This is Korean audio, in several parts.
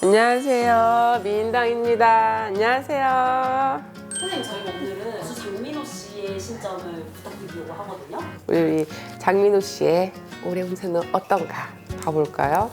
안녕하세요. 미인당입니다. 안녕하세요. 선생님 저희가 오늘은 가수 장민호 씨의 신점을 부탁드리려고 하거든요. 우리 장민호 씨의 올해 운세는 어떤가 봐볼까요?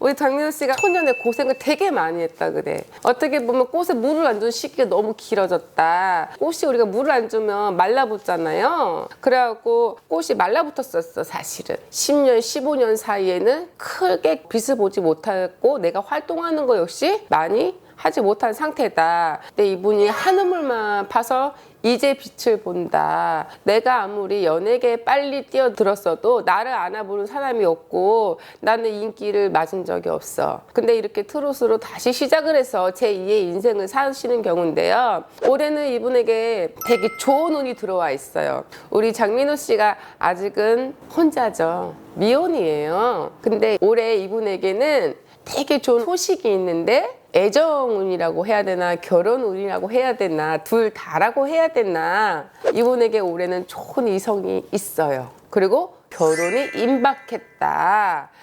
우리 장민호 씨가 초년에 고생을 되게 많이 했다 그래. 어떻게 보면 꽃에 물을 안 주는 시기가 너무 길어졌다. 꽃이 우리가 물을 안 주면 말라붙잖아요. 그래갖고 꽃이 말라붙었었어 사실은. 10년, 15년 사이에는 크게 빛을 보지 못했고 내가 활동하는 거 역시 많이 하지 못한 상태다. 근데 이분이 한우물만 파서 이제 빛을 본다. 내가 아무리 연예계에 빨리 뛰어들었어도 나를 안아보는 사람이 없고 나는 인기를 맞은 적이 없어. 근데 이렇게 트롯으로 다시 시작을 해서 제2의 인생을 사시는 경우인데요. 올해는 이분에게 되게 좋은 운이 들어와 있어요. 우리 장민호 씨가 아직은 혼자죠. 미혼이에요. 근데 올해 이분에게는 되게 좋은 소식이 있는데 애정운이라고 해야 되나 결혼운이라고 해야 되나 둘 다라고 해야 되나 이분에게 올해는 좋은 이성이 있어요. 그리고 결혼이 임박했다.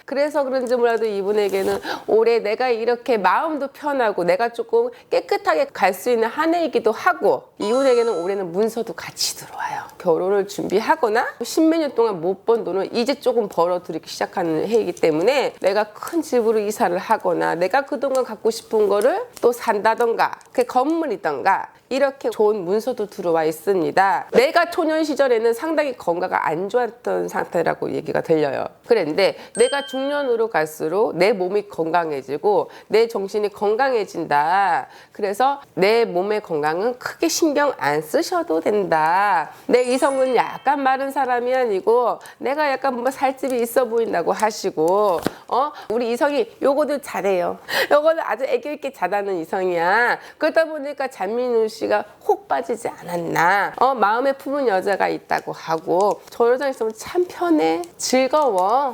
그래서 그런지 몰라도 이분에게는 올해 내가 이렇게 마음도 편하고 내가 조금 깨끗하게 갈 수 있는 한 해이기도 하고 이분에게는 올해는 문서도 같이 들어와요. 결혼을 준비하거나 십몇 년 동안 못 번 돈을 이제 조금 벌어들이기 시작하는 해이기 때문에 내가 큰 집으로 이사를 하거나 내가 그동안 갖고 싶은 거를 또 산다던가 그 건물이던가 이렇게 좋은 문서도 들어와 있습니다. 내가 초년 시절에는 상당히 건강가 안 좋았던 상태라고 얘기가 들려요. 그 런데 내가 중년으로 갈수록 내 몸이 건강해지고 내 정신이 건강해진다. 그래서 내 몸의 건강은 크게 신경 안 쓰셔도 된다. 내 이성은 약간 마른 사람이 아니고 내가 약간 뭔가 살집이 있어 보인다고 하시고 어 우리 이성이 요거도 잘해요. 요거는 아주 애교 있게 잘하는 이성이야. 그러다 보니까 잔민우 씨가 혹 빠지지 않았나. 어 마음에 품은 여자가 있다고 하고 저 여자 있으면 참 편해, 즐거워.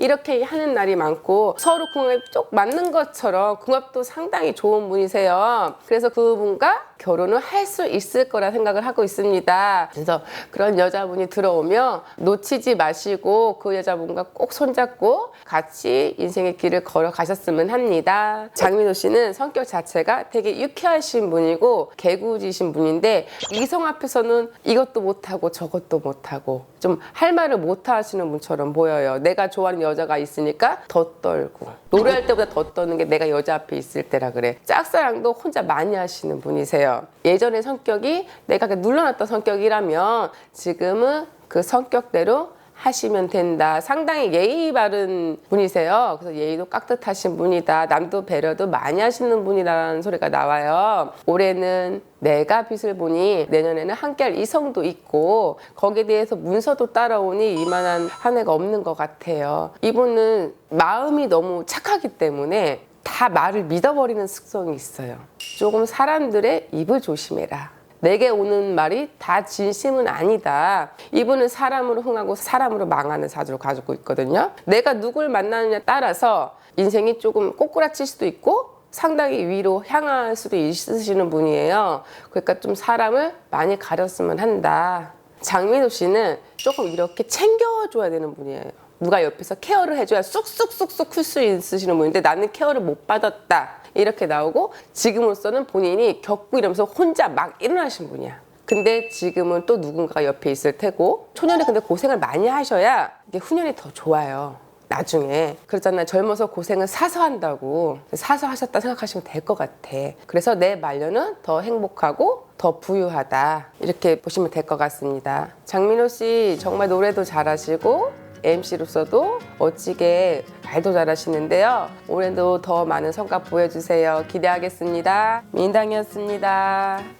이렇게 하는 날이 많고 서로 궁합이 쪽 맞는 것처럼 궁합도 상당히 좋은 분이세요. 그래서 그분과 결혼을 할 수 있을 거라 생각을 하고 있습니다. 그래서 그런 여자분이 들어오면 놓치지 마시고 그 여자분과 꼭 손잡고 같이 인생의 길을 걸어 가셨으면 합니다. 장민호 씨는 성격 자체가 되게 유쾌하신 분이고 개구지신 분인데 이성 앞에서는 이것도 못하고 저것도 못하고 좀 할 말을 못 하시는 분처럼 보여요. 내가 좋아하는 여자가 있으니까 더 떨고 노래할 때보다 더 떠는 게 내가 여자 앞에 있을 때라 그래. 짝사랑도 혼자 많이 하시는 분이세요. 예전의 성격이 내가 그 눌러놨던 성격이라면 지금은 그 성격대로 하시면 된다. 상당히 예의 바른 분이세요. 그래서 예의도 깍듯하신 분이다. 남도 배려도 많이 하시는 분이라는 소리가 나와요. 올해는 내가 빛을 보니 내년에는 함께할 이성도 있고 거기에 대해서 문서도 따라오니 이만한 한 해가 없는 것 같아요. 이분은 마음이 너무 착하기 때문에 다 말을 믿어버리는 특성이 있어요. 조금 사람들의 입을 조심해라. 내게 오는 말이 다 진심은 아니다. 이분은 사람으로 흥하고 사람으로 망하는 사주를 가지고 있거든요. 내가 누굴 만나느냐에 따라서 인생이 조금 꼬꾸라칠 수도 있고 상당히 위로 향할 수도 있으시는 분이에요. 그러니까 좀 사람을 많이 가렸으면 한다. 장민호 씨는 조금 이렇게 챙겨줘야 되는 분이에요. 누가 옆에서 케어를 해줘야 쑥쑥쑥쑥 클 수 있으시는 분인데 나는 케어를 못 받았다. 이렇게 나오고 지금으로서는 본인이 겪고 이러면서 혼자 막 일어나신 분이야. 근데 지금은 또 누군가가 옆에 있을 테고 초년에 근데 고생을 많이 하셔야 이게 후년이 더 좋아요. 나중에 그렇잖아요. 젊어서 고생은 사서 한다고 사서 하셨다 생각하시면 될 것 같아. 그래서 내 말년은 더 행복하고 더 부유하다 이렇게 보시면 될 것 같습니다. 장민호 씨 정말 노래도 잘하시고 MC로서도 멋지게 말도 잘하시는데요. 올해도 더 많은 성과 보여주세요. 기대하겠습니다. 민당이었습니다.